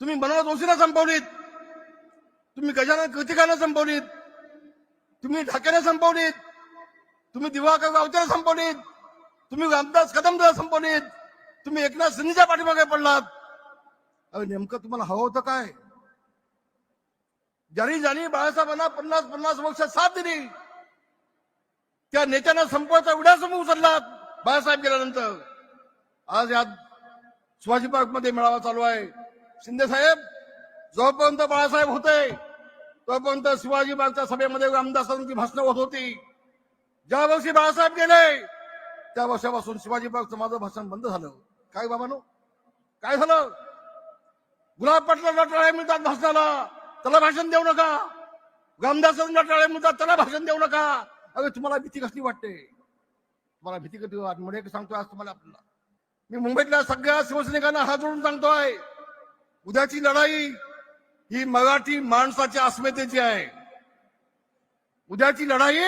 तुम्ही मनोज ओसीला संपवलीत. तुम्ही गजानन कृतिकानं संपवलीत. तुम्ही ढाकेने संपवलीत. तुम्ही दिवाकर गावतेला संपवलीत. तुम्ही रामदास कदमला संपवलीत. तुम्ही एकनाथ शिंदेच्या पाठीमागे पडलात. अरे नेमकं तुम्हाला हवं होतं काय? ज्यांनी ज्यांनी बाळासाहेबांना पन्नास पन्नास वर्ष साथ दिली त्या नेत्यांना संपवायचा विडा समूह उचललात बाळासाहेब गेल्यानंतर. आज यात शिवाजी पार्कमध्ये मेळावा चालू आहे. शिंदे साहेब जोपर्यंत बाळासाहेब होते तोपर्यंत शिवाजी पार्कच्या सभेमध्ये रामदासांची भाषणं होत होती. ज्या वर्षी बाळासाहेब गेले त्या वर्षापासून शिवाजी पार्कचं माझं भाषण बंद झालं. काय बाबानो? काय झालं? गुलाब पाटलांना टाळ्या मिळतात भाषणाला त्याला भाषण देऊ नका. रामदासांना टाळ्या मिळतात त्याला भाषण देऊ नका. अरे तुम्हाला भीती कसली वाटते? तुम्हाला भीती कधी वाटते? म्हणजे एक सांगतोय आज तुम्हाला आपल्याला. मी मुंबईतल्या सगळ्या शिवसैनिकांना हात जोडून सांगतोय उद्याची लढाई ही मराठी माणसाच्या अस्मितेची आहे. उद्याची लढाई